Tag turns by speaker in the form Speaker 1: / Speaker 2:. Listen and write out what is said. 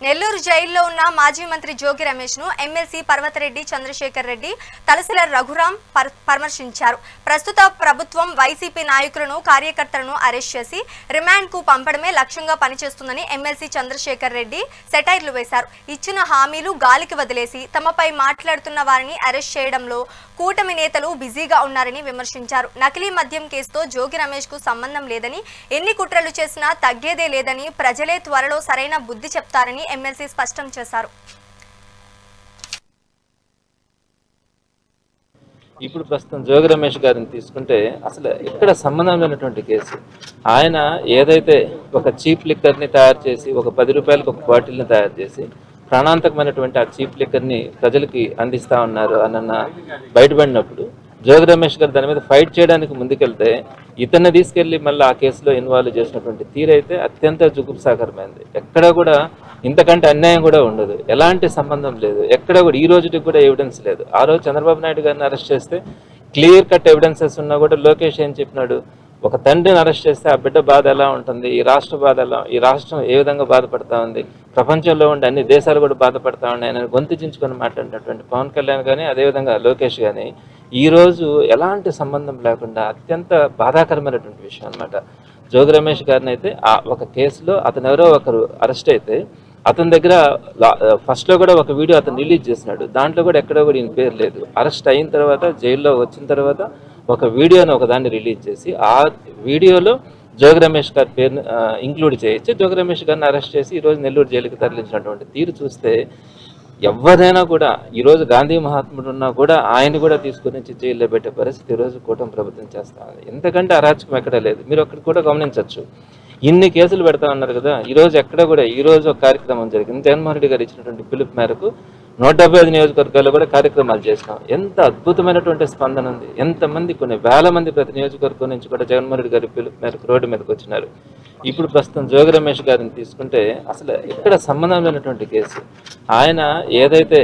Speaker 1: నెల్లూరు జైల్లో ఉన్న మాజీ మంత్రి జోగి రమేష్ను ఎమ్మెల్సీ పర్వతరెడ్డి చంద్రశేఖర్ రెడ్డి తలసిల రఘురాం పర్- పరామర్శించారు. ప్రస్తుత ప్రభుత్వం వైసీపీ నాయకులను కార్యకర్తలను అరెస్ట్ చేసి రిమాండ్కు పంపడమే లక్ష్యంగా పనిచేస్తుందని ఎమ్మెల్సీ చంద్రశేఖర్ రెడ్డి సెటైర్లు వేశారు. ఇచ్చిన హామీలు గాలికి వదిలేసి తమపై మాట్లాడుతున్న వారిని అరెస్ట్ చేయడంలో కూటమి నేతలు బిజీగా ఉన్నారని విమర్శించారు. నకిలీ మద్యం కేసుతో జోగి రమేష్కు సంబంధం లేదని ఎన్ని కుట్రలు చేసినా తగ్గేదే లేదని ప్రజలే త్వరలో సరైన బుద్ధి చెప్తారని ఎమ్మెల్సీ స్పష్టం చేశారు.
Speaker 2: ఇప్పుడు ప్రస్తుతం జోగి రమేష్ గారిని తీసుకుంటే అసలు ఇక్కడ సంబంధం లేనటువంటి కేసు? ఆయన ఏదైతే ఒక చీప్ లిక్కర్ని తయారు చేసి ఒక పది రూపాయలకు ఒక బాటిల్ని తయారు చేసి ప్రాణాంతకమైనటువంటి ఆ చీప్ లిక్కర్ని ప్రజలకి అందిస్తా ఉన్నారు అన్న బయటపడినప్పుడు జోగి రమేష్ గారు దాని మీద ఫైట్ చేయడానికి ముందుకెళ్తే ఇతన్ని తీసుకెళ్ళి మళ్ళీ ఆ కేసులో ఇన్వాల్వ్ చేసినటువంటి తీరైతే అత్యంత జుగుప్సాకరమైంది ఎక్కడ కూడా ఇంతకంటే అన్యాయం కూడా ఉండదు. ఎలాంటి సంబంధం లేదు. ఎక్కడ కూడా ఈ రోజుకి కూడా ఎవిడెన్స్ లేదు. ఆ రోజు చంద్రబాబు నాయుడు గారిని అరెస్ట్ చేస్తే క్లియర్ కట్ ఎవిడెన్సెస్ ఉన్నా కూడా లోకేష్ ఏం చెప్పినాడు? ఒక తండ్రిని అరెస్ట్ చేస్తే ఆ బిడ్డ బాధ ఎలా ఉంటుంది? ఈ రాష్ట్ర బాధ ఎలా ఈ రాష్ట్రం ఏ విధంగా బాధపడతా ఉంది? ప్రపంచంలో ఉండే అన్ని దేశాలు కూడా బాధపడతా ఉన్నాయి అని గొంతుచించుకొని మాట్లాడినటువంటి పవన్ కళ్యాణ్ కానీ అదేవిధంగా లోకేష్ కానీ ఈరోజు ఎలాంటి సంబంధం లేకుండా అత్యంత బాధాకరమైనటువంటి విషయం అనమాట జోగి రమేష్ గారిని అయితే ఆ ఒక కేసులో అతను ఎవరో ఒకరు అరెస్ట్ అయితే అతని దగ్గర ఫస్ట్లో కూడా ఒక వీడియో అతను రిలీజ్ చేసినాడు. దాంట్లో కూడా ఎక్కడో కూడా ఈయన పేరు లేదు. అరెస్ట్ అయిన తర్వాత జైల్లో వచ్చిన తర్వాత ఒక వీడియోని ఒక దాన్ని రిలీజ్ చేసి ఆ వీడియోలో జోగి రమేష్ గారి పేరును ఇంక్లూడ్ చేయించి జోగి రమేష్ గారిని అరెస్ట్ చేసి ఈరోజు నెల్లూరు జైలుకి తరలించినటువంటి తీరు చూస్తే ఎవరైనా కూడా ఈరోజు గాంధీ మహాత్ముడు ఉన్నా కూడా ఆయన కూడా తీసుకుని వచ్చి జైల్లో పెట్టే పరిస్థితి ఈరోజు కూటమి ప్రభుత్వం చేస్తా ఉంది. ఎంతకంటే అరాచకం ఎక్కడ లేదు. మీరు అక్కడ కూడా గమనించవచ్చు ఇన్ని కేసులు పెడతా ఉన్నారు కదా ఈరోజు ఎక్కడ కూడా ఈ రోజు ఒక కార్యక్రమం జరిగింది. జగన్మోహన్ రెడ్డి గారు ఇచ్చినటువంటి పిలుపు మేరకు నూట డెబ్బై ఐదు నియోజకవర్గాల్లో కూడా కార్యక్రమాలు చేసినాం. ఎంత అద్భుతమైనటువంటి స్పందన ఉంది. ఎంతమంది కొన్ని వేల మంది ప్రతి నియోజకవర్గం నుంచి కూడా జగన్మోహన్ రెడ్డి గారి పిలుపు మేరకు రోడ్డు మీదకి వచ్చినారు. ఇప్పుడు ప్రస్తుతం జోగి రమేష్ గారిని తీసుకుంటే అసలు ఎక్కడ సంబంధం లేనటువంటి కేసు. ఆయన ఏదైతే